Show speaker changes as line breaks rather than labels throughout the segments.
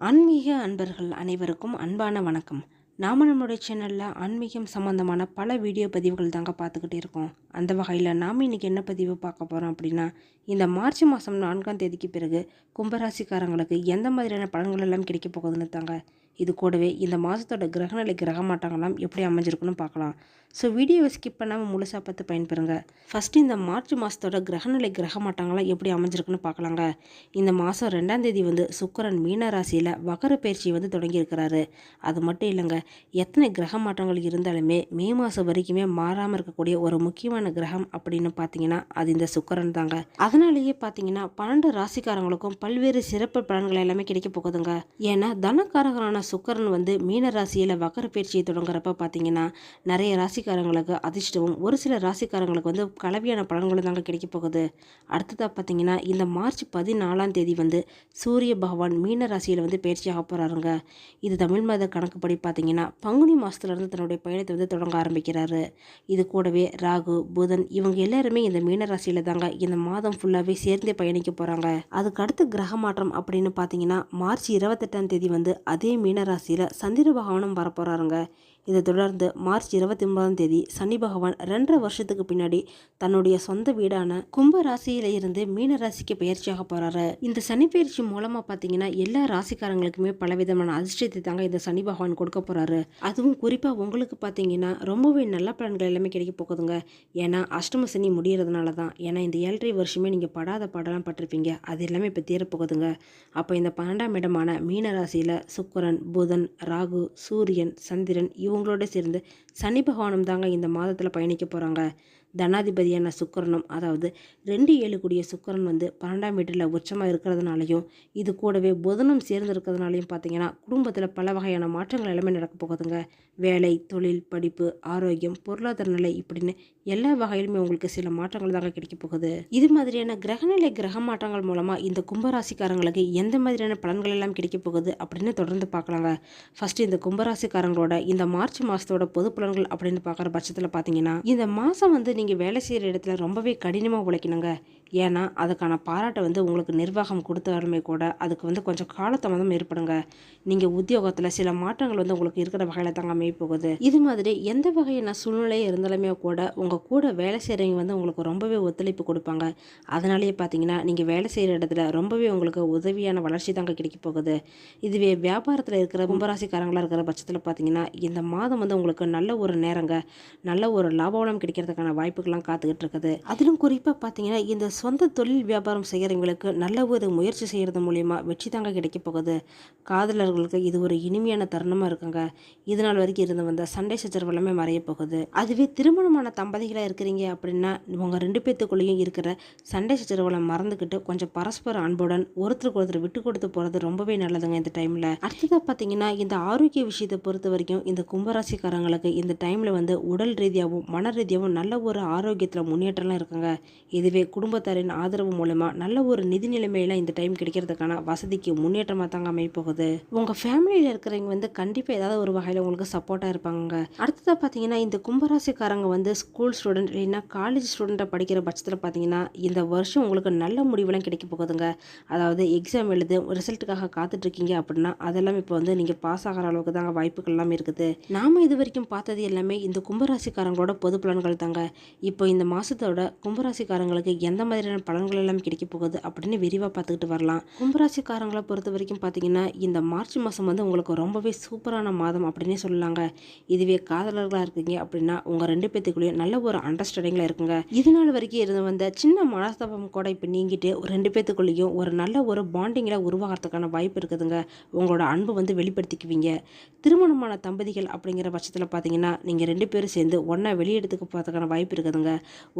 ஆன்மீக அன்பர்கள் அனைவருக்கும் அன்பான வணக்கம். நாம் நம்மளுடைய சேனலில் ஆன்மீகம் சம்மந்தமான பல வீடியோ பதிவுகள் தாங்க பார்த்துக்கிட்டே இருக்கோம். அந்த வகையில் நாம் இன்றைக்கி என்ன பதிவு பார்க்க போகிறோம் அப்படின்னா இந்த மார்ச் மாதம் நான்காம் தேதிக்கு பிறகு கும்பராசிக்காரங்களுக்கு எந்த மாதிரியான பலன்கள் எல்லாம் கிடைக்க போகுதுன்னு தாங்க. இது கூடவே இந்த மாதத்தோட கிரகநிலை கிரக எப்படி அமைஞ்சிருக்குன்னு பார்க்கலாம். ஸோ வீடியோவை ஸ்கிப் பண்ணாமல் முழுசாக பார்த்து பயன்பெறுங்க. ஃபஸ்ட்டு இந்த மார்ச் மாதத்தோட கிரகநிலை கிரக எப்படி அமைஞ்சிருக்குன்னு பார்க்கலாங்க. இந்த மாதம் ரெண்டாம் தேதி வந்து சுக்கரன் மீன ராசியில் வகர பயிற்சி வந்து தொடங்கியிருக்கிறாரு. அது மட்டும் இல்லைங்க எத்தனை கிரக மாற்றங்கள் இருந்தாலுமே மே மாதம் வரைக்குமே மாறாமல் இருக்கக்கூடிய ஒரு முக்கியமான கிரகம் அப்படின்னு பார்த்தீங்கன்னா அது இந்த சுக்கரன் தாங்க. அதனாலேயே பார்த்தீங்கன்னா பன்னெண்டு ராசிக்காரங்களுக்கும் பல்வேறு சிறப்பு பலன்கள் எல்லாமே கிடைக்க போகுதுங்க. ஏன்னா தனக்காரகரான சுக்கரன் வந்து மீன ராசியில் வக்கர பயிற்சியை தொடங்குறப்ப பார்த்தீங்கன்னா நிறைய ராசிக்காரங்களுக்கு அதிர்ஷ்டமும் ஒரு சில ராசிக்காரங்களுக்கு வந்து கலவையான பலன்களும் தாங்க கிடைக்க போகுது. அடுத்ததாக பார்த்தீங்கன்னா இந்த மார்ச் பதினாலாம் தேதி வந்து சூரிய பகவான் மீன ராசியில் வந்து பயிற்சியாக போகிறாருங்க இது தமிழ் மாத கணக்குப்படி பார்த்தீங்கன்னா பங்குனி மாதத்துலேருந்து தன்னுடைய பயணத்தை வந்து தொடங்க ஆரம்பிக்கிறாரு. இது கூடவே ராகு புதன் இவங்க எல்லாருமே இந்த மீன ராசியில் தாங்க இந்த மாதம் ஃபுல்லாகவே சேர்ந்தே பயணிக்க போகிறாங்க அதுக்கு அடுத்த கிரக மாற்றம் அப்படின்னு பார்த்தீங்கன்னா மார்ச் இருபத்தெட்டாம் தேதி வந்து அதே மீன ராசியில் சந்திர பகவானும் வரப்போகிறாருங்க இதை தொடர்ந்து மார்ச் இருபத்தி ஒன்பதாம் தேதி சனி பகவான் ரெண்டரை வருஷத்துக்கு பின்னாடி தன்னுடைய சொந்த வீடான கும்ப ராசியில இருந்து மீன ராசிக்கு பயிற்சியாக போறாரு. இந்த சனி பயிற்சி மூலமா பாத்தீங்கன்னா எல்லா ராசிக்காரங்களுக்குமே பலவிதமான அதிர்ஷ்டத்தை தாங்க இந்த சனி பகவான் கொடுக்க போறாரு. அதுவும் குறிப்பா உங்களுக்கு பாத்தீங்கன்னா ரொம்பவே நல்ல பலன்கள் எல்லாமே கிடைக்க போகுதுங்க. ஏன்னா அஷ்டம சனி முடியறதுனால தான். ஏன்னா இந்த ஏழரை வருஷமே நீங்க படாத பாடலாம் பட்டிருப்பீங்க. அது எல்லாமே இப்போ தீரப்போகுதுங்க. அப்போ இந்த பன்னெண்டாம் இடமான மீன ராசியில சுக்கரன் புதன் ராகு சூரியன் சந்திரன் இவங்களோட சேர்ந்து சனி பகவானும் தாங்க இந்த மாதத்தில் பயணிக்க போகிறாங்க தனாதிபதியான சுக்கரனும் அதாவது ரெண்டு ஏழு கூடிய சுக்கரன் வந்து பன்னெண்டாம் வீட்டில் உச்சமாக இருக்கிறதுனாலையும் இது கூடவே புதனும் சேர்ந்து இருக்கிறதுனாலையும் பார்த்தீங்கன்னா குடும்பத்தில் பல வகையான மாற்றங்கள் எல்லாமே நடக்க போகுதுங்க. வேலை தொழில் படிப்பு ஆரோக்கியம் பொருளாதார நிலை இப்படின்னு எல்லா வகையிலுமே உங்களுக்கு சில மாற்றங்கள் தாங்க கிடைக்க போகுது. இது மாதிரியான கிரகநிலை கிரக மாற்றங்கள் மூலமாக இந்த கும்பராசிக்காரங்களுக்கு எந்த மாதிரியான பலன்கள் எல்லாம் கிடைக்க போகுது அப்படின்னு தொடர்ந்து பார்க்கலாங்க. ஃபர்ஸ்ட் இந்த கும்பராசிக்காரங்களோட இந்த மார்ச் மாதத்தோட பொது பலன்கள் அப்படின்னு பார்க்குற பட்சத்தில் பார்த்தீங்கன்னா இந்த மாதம் வந்து நீங்கள் வேலை செய்கிற இடத்துல ரொம்பவே கடினமாக உழைக்கணுங்க. ஏன்னா அதுக்கான பாராட்டை வந்து உங்களுக்கு நிர்வாகம் கொடுத்தாலுமே கூட அதுக்கு வந்து கொஞ்சம் காலதாமதம் ஏற்படுங்க. நீங்கள் உத்தியோகத்தில் சில மாற்றங்கள் வந்து உங்களுக்கு இருக்கிற வகையில் தாங்க போகுது இது மாதிரி எந்த வகையான சூழ்நிலை இருந்தாலுமே கூட உங்கள் கூட வேலை செய்கிறவங்க வந்து உங்களுக்கு ரொம்பவே ஒத்துழைப்பு கொடுப்பாங்க. அதனாலேயே பார்த்தீங்கன்னா நீங்கள் வேலை செய்கிற இடத்துல ரொம்பவே உங்களுக்கு உதவியான வளர்ச்சி தாங்க கிடைக்க போகுது. இதுவே வியாபாரத்தில் இருக்கிற கும்பராசிக்காரங்களாக இருக்கிற பட்சத்தில் பார்த்தீங்கன்னா இந்த மாதம் வந்து உங்களுக்கு நல்ல ஒரு நேரங்க. நல்ல ஒரு லாபவளம் கிடைக்கிறதுக்கான வாய்ப்புகள்லாம் காத்துக்கிட்டு இருக்குது. அதிலும் குறிப்பாக பார்த்தீங்கன்னா இந்த சொந்த தொழில் வியாபாரம் செய்கிறவங்களுக்கு நல்ல ஒரு முயற்சி செய்கிறது மூலிமா வெற்றி தாங்க கிடைக்க போகுது. காதலர்களுக்கு இது ஒரு இனிமையான தருணமாக இருக்குங்க. இதனால் வரைக்கும் இருந்து வந்த சண்டை சச்சரவு எல்லாமே மறைய போகுது. அதுவே திருமணமான தம்பதிகளாக இருக்கிறீங்க அப்படின்னா உங்கள் ரெண்டு பேர்த்துக்குள்ளேயும் இருக்கிற சண்டை சச்சரவுகளை மறந்துக்கிட்டு கொஞ்சம் பரஸ்பர அன்புடன் ஒருத்தருக்கு ஒருத்தர் விட்டு கொடுத்து போகிறது ரொம்பவே நல்லதுங்க இந்த டைமில். அடுத்ததாக பார்த்தீங்கன்னா இந்த ஆரோக்கிய விஷயத்தை பொறுத்த வரைக்கும் இந்த கும்பராசிக்காரங்களுக்கு இந்த டைமில் வந்து உடல் ரீதியாகவும் மன ரீதியாகவும் நல்ல ஒரு ஆரோக்கியத்தில் முன்னேற்றம்லாம் இருக்குங்க. இதுவே குடும்பத்தை குடும்பத்தாரின் ஆதரவு மூலமா நல்ல ஒரு நிதி நிலைமையில இந்த டைம் கிடைக்கிறதுக்கான வசதிக்கு முன்னேற்றமாக தாங்க அமைப்போகுது உங்க உங்கள் ஃபேமிலியில் இருக்கிறவங்க வந்து கண்டிப்பாக ஏதாவது ஒரு வகையில் உங்களுக்கு சப்போர்ட்டாக இருப்பாங்க அடுத்ததாக பார்த்தீங்கன்னா இந்த கும்பராசிக்காரங்க வந்து ஸ்கூல் ஸ்டூடெண்ட் இல்லைன்னா காலேஜ் ஸ்டூடெண்ட்டை படிக்கிற பட்சத்தில் பார்த்தீங்கன்னா இந்த வருஷம் உங்களுக்கு நல்ல முடிவுலாம் கிடைக்க போகுதுங்க. அதாவது எக்ஸாம் எழுது ரிசல்ட்டுக்காக காத்துட்டு இருக்கீங்க அப்படின்னா அதெல்லாம் இப்போ வந்து நீங்கள் பாஸ் ஆகிற அளவுக்கு தாங்க வாய்ப்புகள் எல்லாமே இருக்குது. நாம இது வரைக்கும் பார்த்தது எல்லாமே இந்த கும்பராசிக்காரங்களோட பொது பலன்கள் தாங்க. இப்போ இந்த மாசத்தோட கும்பராசிக்காரங்களுக்கு எந்த மாதிரி மாதிரியான பலன்கள் எல்லாம் கிடைக்க போகுது அப்படின்னு விரிவாக பார்த்துக்கிட்டு வரலாம். கும்பராசிக்காரங்களை பொறுத்த வரைக்கும் பார்த்தீங்கன்னா இந்த மார்ச் மாதம் வந்து உங்களுக்கு ரொம்பவே சூப்பரான மாதம் அப்படின்னே சொல்லலாங்க. இதுவே காதலர்களாக இருக்கீங்க அப்படின்னா உங்கள் ரெண்டு பேத்துக்குள்ளேயும் நல்ல ஒரு அண்டர்ஸ்டாண்டிங்கில் இருக்குங்க இது நாள் வரைக்கும் இருந்து வந்த சின்ன மனஸ்தாபம் கூட இப்போ நீங்கிட்டு ஒரு ரெண்டு பேத்துக்குள்ளேயும் ஒரு நல்ல ஒரு பாண்டிங்கில் உருவாகிறதுக்கான வாய்ப்பு இருக்குதுங்க. உங்களோட அன்பு வந்து வெளிப்படுத்திக்குவீங்க. திருமணமான தம்பதிகள் அப்படிங்கிற பட்சத்தில் பார்த்தீங்கன்னா நீங்கள் ரெண்டு பேரும் சேர்ந்து ஒன்றா வெளியெடுத்துக்கு போகிறதுக்கான வாய்ப்பு இருக்குதுங்க.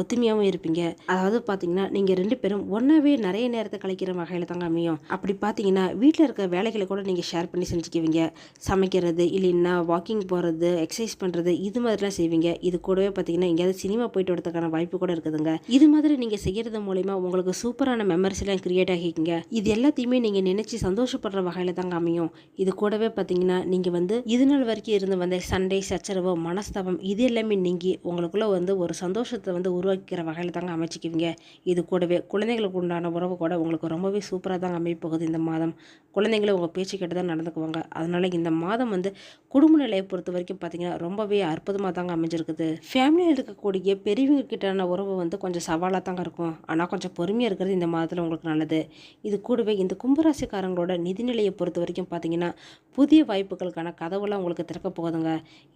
ஒத்துமையாகவும் இருப்பீங்க. அதாவது பார்த்தீங்கன்னா நீங்கள் ரெண்டு பேரும் ஒன்றாவே நிறைய நேரத்தை கழிக்கிற வகையில் தாங்க அமையும். அப்படி பார்த்தீங்கன்னா வீட்டில் இருக்க வேலைகளை கூட நீங்கள் ஷேர் பண்ணி செஞ்சுக்குவீங்க. சமைக்கிறது இல்லைன்னா வாக்கிங் போகிறது எக்ஸசைஸ் பண்ணுறது இது மாதிரிலாம் செய்வீங்க. இது கூடவே பார்த்தீங்கன்னா எங்கேயாவது சினிமா போயிட்டு வரதுக்கான வாய்ப்பு கூட இருக்குதுங்க. இது மாதிரி நீங்கள் செய்கிறது மூலிமா உங்களுக்கு சூப்பரான மெமரிஸ் எல்லாம் கிரியேட் ஆகிக்கிங்க. இது எல்லாத்தையுமே நீங்கள் நினச்சி சந்தோஷப்படுற வகையில் தாங்க அமையும். இது கூடவே பார்த்தீங்கன்னா நீங்கள் வந்து இது நாள் வரைக்கும் இருந்து வந்த சண்டை சச்சரவு மனஸ்தாபம் இது எல்லாமே நீங்கி உங்களுக்குள்ளே வந்து ஒரு சந்தோஷத்தை வந்து உருவாக்கிக்கிற வகையில் தாங்க அமைச்சிக்குவீங்க. இது கூடவே குழந்தைங்களுக்கு உண்டான உறவு கூட உங்களுக்கு ரொம்பவே சூப்பராக தான் அமைய போகுது இந்த மாதம். குழந்தைங்களும் உங்கள் பேச்சு கேட்டு தான் நடந்துக்குவாங்க. அதனால் இந்த மாதம் வந்து குடும்ப நிலையை பொறுத்த வரைக்கும் பார்த்தீங்கன்னா ரொம்பவே அற்புதமாக தாங்க அமைஞ்சிருக்குது. ஃபேமிலியில் இருக்கக்கூடிய பெரியவங்க கிட்டான உறவு வந்து கொஞ்சம் சவாலாக தாங்க இருக்கும். ஆனால் கொஞ்சம் பொறுமையாக இருக்கிறது இந்த மாதத்தில் உங்களுக்கு நல்லது. இது கூடவே இந்த கும்பராசிக்காரங்களோட நிதிநிலையை பொறுத்த வரைக்கும் பார்த்தீங்கன்னா புதிய வாய்ப்புகளுக்கான கதவுலாம் உங்களுக்கு திறக்க போகுதுங்க.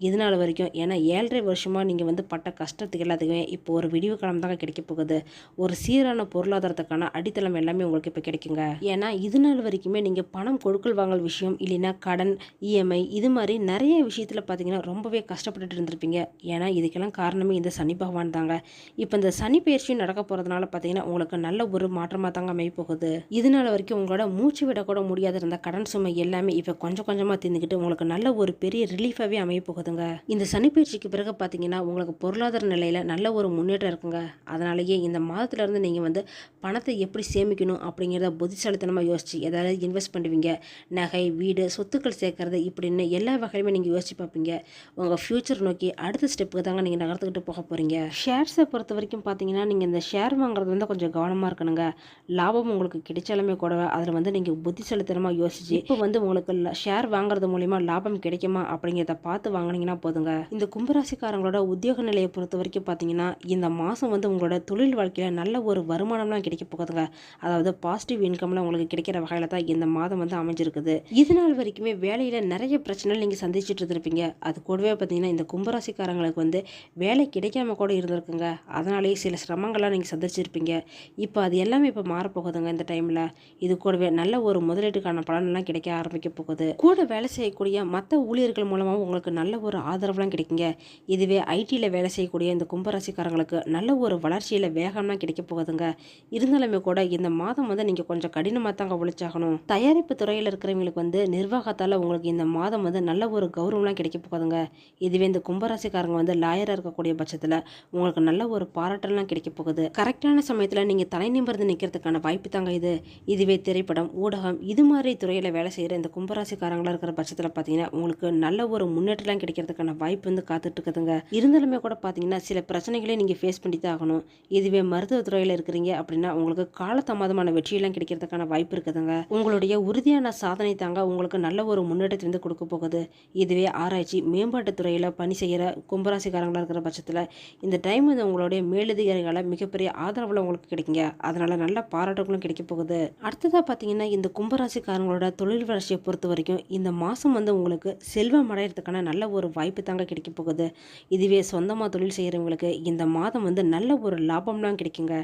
இது நாள் வரைக்கும் ஏன்னா ஏழரை வருஷமாக நீங்கள் வந்து பட்ட கஷ்டத்துக்கு எல்லாத்துக்குமே இப்போ ஒரு விடிவு காலம் தாங்க கிடைக்க போகுது. ஒரு சீரான பொருளாதாரத்துக்கான அடித்தளம் எல்லாமே உங்களுக்கு இப்போ கிடைக்குங்க. ஏன்னா இது நாள் வரைக்குமே நீங்கள் பணம் கொடுக்கல் வாங்கல் விஷயம் இல்லைன்னா கடன் இஎம்ஐ இது மாதிரி நிறைய விஷயத்தில் பார்த்தீங்கன்னா ரொம்பவே கஷ்டப்பட்டுட்டு இருந்திருப்பீங்க. ஏன்னா இதுக்கெல்லாம் காரணமே இந்த சனி பகவான் தாங்க. இப்போ இந்த சனி பயிற்சியும் நடக்க போகிறதுனால பார்த்தீங்கன்னா உங்களுக்கு நல்ல ஒரு மாற்றமாக தாங்க அமைப்போகுது இதனால இது நாள் வரைக்கும் உங்களோட மூச்சு விடக்கூட முடியாத இருந்த கடன் சுமை எல்லாமே இப்போ கொஞ்சம் கொஞ்சமாக தீர்ந்துக்கிட்டு உங்களுக்கு நல்ல ஒரு பெரிய ரிலீஃபாகவே அமைய போகுதுங்க. இந்த சனி பயிற்சிக்கு பிறகு பார்த்தீங்கன்னா உங்களுக்கு பொருளாதார நிலையில் நல்ல ஒரு முன்னேற்றம் இருக்குங்க. அதனாலேயே இந்த மாதத்துலேருந்து நீங்கள் வந்து பணத்தை எப்படி சேமிக்கணும் அப்படிங்கிறத புத்திசாலித்தனமாக யோசிச்சு ஏதாவது இன்வெஸ்ட் பண்ணுவீங்க. நகை வீடு சொத்துக்கள் சேர்க்கறது இப்படின்னு எல்லா வகையிலுமே நீங்கள் யோசிச்சு பார்ப்பீங்க. உங்கள் ஃப்யூச்சர் நோக்கி அடுத்த ஸ்டெப்புக்கு தாங்க நீங்கள் நகர்த்துக்கிட்டு போக போகிறீங்க ஷேர்ஸை பொறுத்த வரைக்கும் பார்த்தீங்கன்னா நீங்கள் இந்த ஷேர் வாங்குறது வந்து கொஞ்சம் கவனமாக இருக்கணுங்க. லாபம் உங்களுக்கு கிடைச்சாலுமே கூட அதில் வந்து நீங்கள் புத்திசாலித்தனமாக யோசிச்சு இப்போ வந்து உங்களுக்கு ஷேர் வாங்குறது மூலிமா லாபம் கிடைக்குமா அப்படிங்கிறத பார்த்து வாங்கினீங்கன்னா போதுங்க. இந்த கும்பராசிக்காரங்களோட உத்தியோக நிலையை பொறுத்த வரைக்கும் பார்த்தீங்கன்னா இந்த மாதம் வந்து உங்களோட தொழில் வாழ்க்கையில் நல்ல ஒரு வருமானம்லாம் கிடைக்க போகுதுங்க. அதாவது பாசிட்டிவ் இன்கம்லாம் உங்களுக்கு கிடைக்கிற வகையில் தான் இந்த மாதம் வந்து அமைஞ்சிருக்குது. இது நாள் வரைக்குமே வேலையில் நிறைய பிரச்சனைகள் நீங்கள் சந்திச்சுட்டு இருந்திருப்பீங்க. அது கூடவே பார்த்தீங்கன்னா இந்த கும்பராசிக்காரங்களுக்கு வந்து வேலை கிடைக்காம கூட இருந்திருக்குங்க. அதனாலேயே சில சிரமங்கள்லாம் நீங்கள் சந்திச்சிருப்பீங்க. இப்போ அது எல்லாமே இப்போ மாறப்போகுதுங்க இந்த டைமில் இது கூடவே நல்ல ஒரு முதலீட்டுக்கான பலனெல்லாம் கிடைக்க ஆரம்பிக்க போகுது. கூட வேலை செய்யக்கூடிய மற்ற ஊழியர்கள் மூலமாகவும் உங்களுக்கு நல்ல ஒரு ஆதரவுலாம் கிடைக்குங்க. இதுவே ஐடியில் வேலை செய்யக்கூடிய இந்த கும்பராசிக்காரங்களுக்கு நல்ல ஒரு வளர்ச்சியில் வேகம்லாம் கிடைக்க போகுதுங்க இருந்தாலுமே கூட இந்த மாதம் வந்து நீங்கள் கொஞ்சம் கடினமாக தாங்க உழைச்சாகணும். தயாரிப்பு துறையில் இருக்கிறவங்களுக்கு வந்து நிர்வாகத்தால் உங்களுக்கு இந்த மாதம் வந்து நல்ல ஒரு கௌரவம்லாம் கிடைக்க போகுதுங்க. இதுவே இந்த கும்பராசிக்காரங்க வந்து லாயராக இருக்கக்கூடிய பட்சத்தில் உங்களுக்கு நல்ல ஒரு பாராட்டெல்லாம் கிடைக்க போகுது. கரெக்டான சமயத்தில் நீங்கள் தலை நிமிர்ந்து நிற்கிறதுக்கான வாய்ப்பு தாங்க இது. இதுவே திரைப்படம் ஊடகம் இது மாதிரி துறையில் வேலை செய்கிற இந்த கும்பராசிக்காரங்களாக இருக்கிற பட்சத்தில் பார்த்தீங்கன்னா உங்களுக்கு நல்ல ஒரு முன்னேற்றம்லாம் கிடைக்கிறதுக்கான வாய்ப்பு வந்து காத்துட்டு இருக்குதுங்க. இருந்தாலுமே கூட பார்த்தீங்கன்னா சில பிரச்சனைகளே நீங்கள் ஃபேஸ் பண்ணி தான் ஆகணும். இதுவே மருத்துவத்துறையில் இருக்கிறீங்க அப்படின்னா உங்களுக்கு காலதாமதமான வெற்றியெல்லாம் கிடைக்கிறதுக்கான வாய்ப்பு இருக்குதுங்க. உங்களுடைய உறுதியான சாதனை தாங்க உங்களுக்கு நல்ல ஒரு முன்னேற்றத்தை வந்து கொடுக்க போகுது. இதுவே ஆராய்ச்சி மேம்பாட்டு துறையில் பணி செய்கிற கும்பராசிக்காரங்களாக இருக்கிற பட்சத்தில் இந்த டைம் வந்து உங்களுடைய மேலதிகாரிகளை மிகப்பெரிய ஆதரவில் உங்களுக்கு கிடைக்குங்க. அதனால் நல்ல பாராட்டுகளும் கிடைக்க போகுது. அடுத்ததாக பார்த்தீங்கன்னா இந்த கும்பராசிக்காரங்களோட தொழில் வளர்ச்சியை பொறுத்த வரைக்கும் இந்த மாதம் வந்து உங்களுக்கு செல்வம் அடையிறதுக்கான நல்ல ஒரு வாய்ப்பு தாங்க கிடைக்க போகுது. இதுவே சொந்தமாக தொழில் செய்கிறவங்களுக்கு இந்த மாதம் வந்து நல்ல ஒரு லாபம்லாம் கிடைக்குங்க.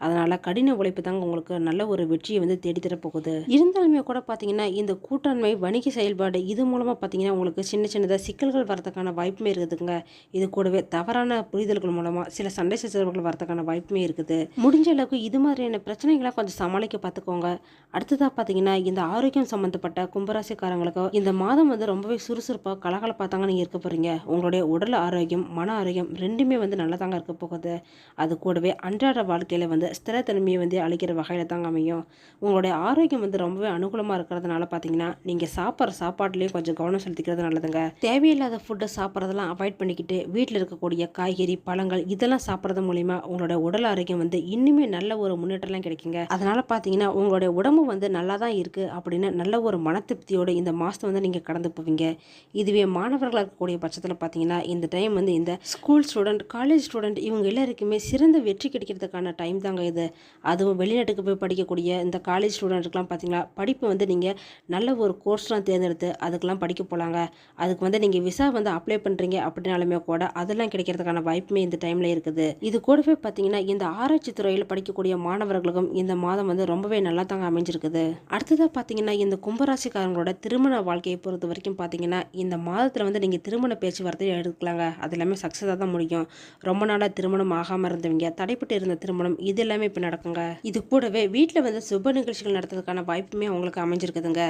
அதனால் கடின உழைப்பு தாங்க உங்களுக்கு நல்ல ஒரு வெற்றியை வந்து தேடித்தரப்போகுது. இருந்தாலுமே கூட பார்த்தீங்கன்னா இந்த கூட்டாண்மை வணிக செயல்பாடு இது மூலமாக பார்த்தீங்கன்னா உங்களுக்கு சின்ன சின்னதாக சிக்கல்கள் வரதுக்கான வாய்ப்புமே இருக்குதுங்க. இது கூடவே தவறான புரிதல்கள் மூலமாக சில சண்டை சச்சரவுகள் வரதுக்கான வாய்ப்புமே இருக்குது. முடிஞ்ச அளவுக்கு இது மாதிரியான பிரச்சனைகளை கொஞ்சம் சமாளிக்க பார்த்துக்கோங்க அடுத்ததாக பார்த்தீங்கன்னா இந்த ஆரோக்கியம் சம்மந்தப்பட்ட கும்பராசிக்காரங்களுக்கு இந்த மாதம் வந்து ரொம்பவே சுறுசுறுப்பாக கலகலப்பாக நீங்கள் இருக்க போகிறீங்க உங்களுடைய உடல் ஆரோக்கியம் மன ஆரோக்கியம் ரெண்டுமே வந்து நல்லதாங்க இருக்க போகுது. அது கூடவே அன்றாட வாழ்க்கையில் வந்து ஸ்திரத்தன்மையை வந்து அளிக்கிற வகையில் தாங்க அமையும். உங்களுடைய ஆரோக்கியம் வந்து ரொம்பவே அனுகூலமாக இருக்கிறதுனால பார்த்தீங்கன்னா நீங்கள் சாப்பிட்ற சாப்பாட்லேயும் கொஞ்சம் கவனம் செலுத்திக்கிறது நல்லதுங்க. தேவையில்லாத ஃபுட்டை சாப்பிட்றதெல்லாம் அவாய்ட் பண்ணிக்கிட்டு வீட்டில் இருக்கக்கூடிய காய்கறி பழங்கள் இதெல்லாம் சாப்பிட்றது மூலிமா உங்களோட உடல் ஆரோக்கியம் வந்து இன்னுமே நல்ல ஒரு முன்னேற்றம்லாம் கிடைக்குங்க. அதனால் பார்த்தீங்கன்னா உங்களுடைய உடம்பு வந்து நல்லா தான் இருக்குது அப்படின்னு நல்ல ஒரு மன திருப்தியோடு இந்த மாதத்தை வந்து நீங்கள் கடந்து போவீங்க. இதுவே மாணவர்களாக இருக்கக்கூடிய பட்சத்தில் பார்த்தீங்கன்னா இந்த டைம் வந்து இந்த ஸ்கூல் ஸ்டூடெண்ட் காலேஜ் ஸ்டூடெண்ட் இவங்க எல்லாருக்குமே சிறந்த வெற்றி கிடைக்கிறதுக்கான டைம் தாங்க இது. அதுவும் வெளிநாட்டுக்கு போய் படிக்கக்கூடிய இந்த காலேஜ் ஸ்டூடெண்ட்டுக்கெலாம் பார்த்தீங்களா படிப்பு வந்து நீங்கள் நல்ல ஒரு கோர்ஸ்லாம் தேர்ந்தெடுத்து அதுக்கெல்லாம் படிக்க போகலாங்க அதுக்கு வந்து நீங்கள் விசா வந்து அப்ளை பண்ணுறீங்க அப்படின்னாலுமே கூட அதெல்லாம் கிடைக்கிறதுக்கான வாய்ப்புமே இந்த டைமில் இருக்குது. இது கூடவே பார்த்தீங்கன்னா இந்த ஆராய்ச்சி துறையில் படிக்கக்கூடிய மாணவர்களுக்கும் இந்த மாதம் வந்து ரொம்பவே நல்லா தாங்க அமைஞ்சிருக்குது. அடுத்ததாக பார்த்தீங்கன்னா இந்த கும்பராசிக்காரங்களோட திருமண வாழ்க்கையை பொறுத்த வரைக்கும் பார்த்தீங்கன்னா இந்த மாதத்தில் வந்து நீங்கள் திருமண பேச்சுவார்த்தை எடுக்கலாங்க. அது எல்லாமே சக்ஸஸாக தான் முடியும். ரொம்ப நாளாக திருமணம் ஆகாமல் இருந்தவங்க தடைப்பட்டு இருந்த திருமணம் இது எல்லாமே இப்போ நடக்குங்க. இது கூடவே வீட்டில் வந்து சுப நிகழ்ச்சிகள் நடத்துறதுக்கான வாய்ப்புமே அவங்களுக்கு அமைஞ்சிருக்குதுங்க.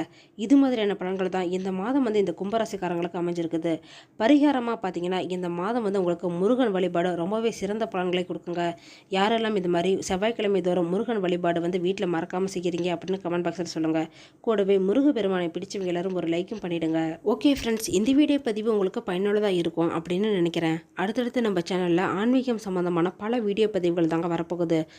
இது மாதிரியான பலன்கள் தான் இந்த மாதம் வந்து இந்த கும்பராசிக்காரங்களுக்கு அமைஞ்சிருக்குது. பரிகாரமாக பார்த்தீங்கன்னா இந்த மாதம் வந்து உங்களுக்கு முருகன் வழிபாடு ரொம்பவே சிறந்த பலன்களை கொடுக்குங்க. யாரெல்லாம் இது மாதிரி செவ்வாய்க்கிழமை தோறும் முருகன் வழிபாடு வந்து வீட்டில் மறக்காமல் செய்கிறீங்க அப்படின்னு கமெண்ட் பாக்ஸில் சொல்லுங்கள் கூடவே முருக பெருமானை பிடிச்சவங்க எல்லாரும் ஒரு லைக்கும் பண்ணிவிடுங்க ஓகே ஃப்ரெண்ட்ஸ் இந்த வீடியோ பதிவு உங்களுக்கு பயனுள்ளதாக இருக்கும் அப்படின்னு நினைக்கிறேன். அடுத்தடுத்து நம்ம சேனலில் ஆன்மீகம் சம்மந்தமான பல வீடியோ பதிவுகள் தாங்க வரப்போகுது.